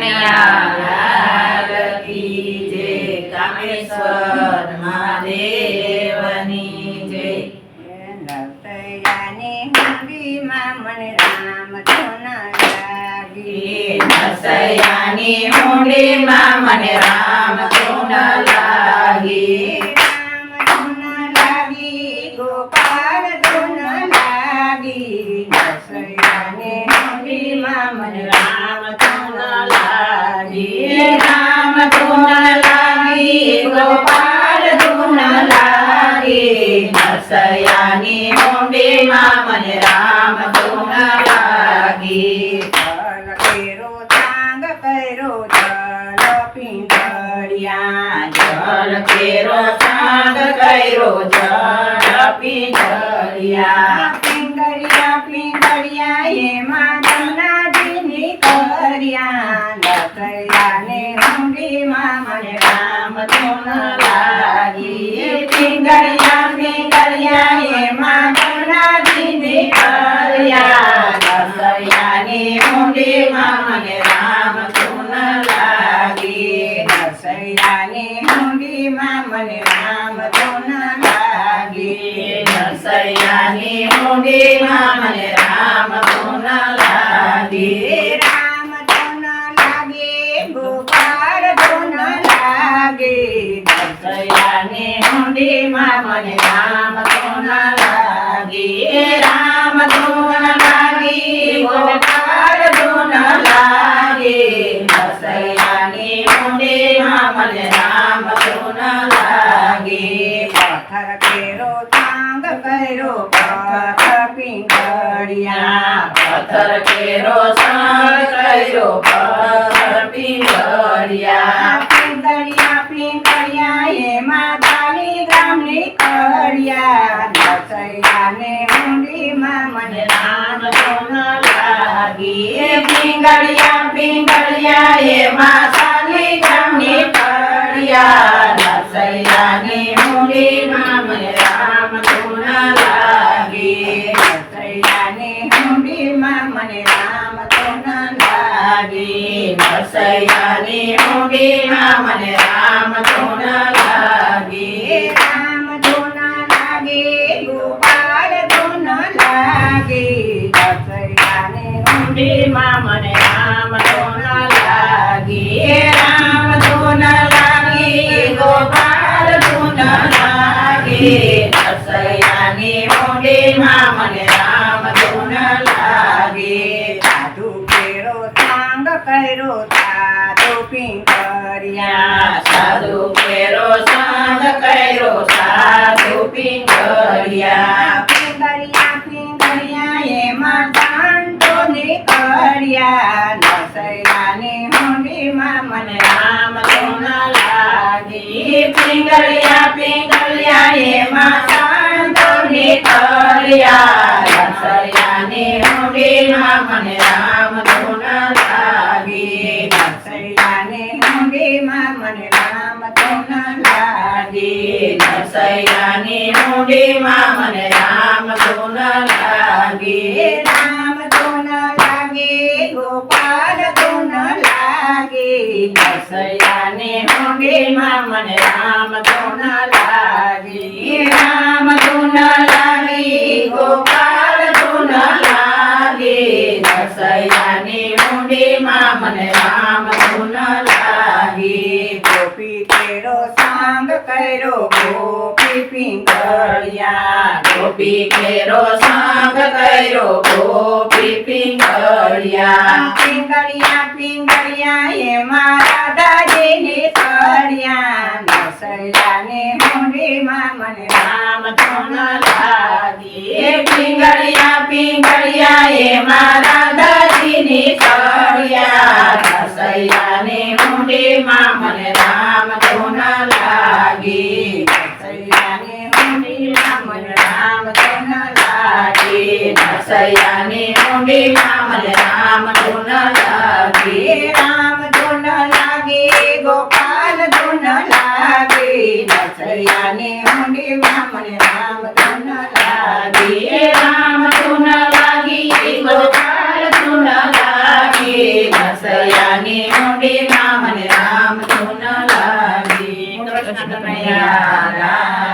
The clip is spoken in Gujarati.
કનૈયા જય કામેશ્વર મહાદેવની જય. નવતૈયાની હુંડીમાં મને રામ લાગી મને રામ ધૂન લાગી. લાગી ગોપાલ લાગી. નવતૈયાની હુંડીમાં મને રામ ગોપાલ ધૂન લાગી નસૈયાની મુંડીમાં મને રામ ધૂન લાગી જલ કેરો ચાંગ કર્યો જલ પિંગળિયા જલ કેરો સાંગ કર્યો જળ પીધળિયા પિંગળિયા પિંગળિયા એમાં જમનાજીની કર્યા લખયાને હુંડીમાં મને રામ ધૂન લાગી પિંગળિયા પિંગળિયા એમાં જમનાજીની કર્યા દસૈયાની મુંડીમાં મને રામ ધૂન લાગી મુંડીમાં મને રામ ધૂન લાગી રામ ધૂન લાગી ગોપાલ ધૂન લાગી દસૈયાની મુંડીમાં મને રામ ધૂન લાગી પથ્થર કેરો ચાંગ કર્યો પથ્થર પિંગળિયા પથ્થર કેરો સાંગ કર્યો પથ્થર પીંગળિયા લાગી પિંગળિયા પિંગળિયા એમાં સાલી ગામની કળિયા દસૈયાની મુંડીમાં મને રામ ધૂન લાગી. દસૈયાને ઊંડીમાં મને રામ ધૂન લાગી. દસૈયાની મુંડીમાં મને રામ મુંડીમાં મને રામ ધૂન લાગી રામ ધૂન લાગી ગોપાલ ધૂન લાગી દસૈયાની મુંડીમાં મને રામ ધૂન લાગી સાધુ કેરો સાંગ કર્યો સાધુ પિંકરિયા સાધુ નીકળ્યા નસૈયાની હુંડીમાં મને રામ ધૂન લાગી. પિંગળિયા પિંગળિયા, એમાં સાંતો નીકળ્યા રસૈયાની મુંડીમાં મને રામ ધૂન લાગી. નસૈયાની હુંડીમાં મને રામ ધૂન લાગી. રસૈયાની મુંડીમાં મને રામ ધૂન લાગી. રામ રસૈયાની મુંડીમાં મને રામ ધૂન લાગી, રામ ધૂન લાગી, ગોપાલ ધૂન લાગી. રસૈયાની મુંડીમાં મને રામ ધૂન લાગી. ગોપી કેરો સાંગ કર્યો પિંગળિયા ગોપી કેરો સાંગ કર્યો ગોપી પિંગળિયા પિંગળિયા પિંગળિયા મારા રાધાજીની કર્યા નસૈયાની હુંડીમાં મને રામ ધૂન લાગી પિંગળિયા પિંગળિયા એમાં રાધાજીની કર્યા રસૈયાની મુંડીમાં મને રામ ધોન લાગી. સયાની ઊંડી નામ રામ ધૂન લાગી રામ ધૂન લાગી ગોપાલ ધૂન લાગી સયાની ઊંડી નામ રામ ધૂન લાગી રામ ધૂન લાગી ગોપાલ ધૂન લાગી સયાની ઊંડી નામ રામ ધૂન લાગી કૃષ્ણ કનૈયા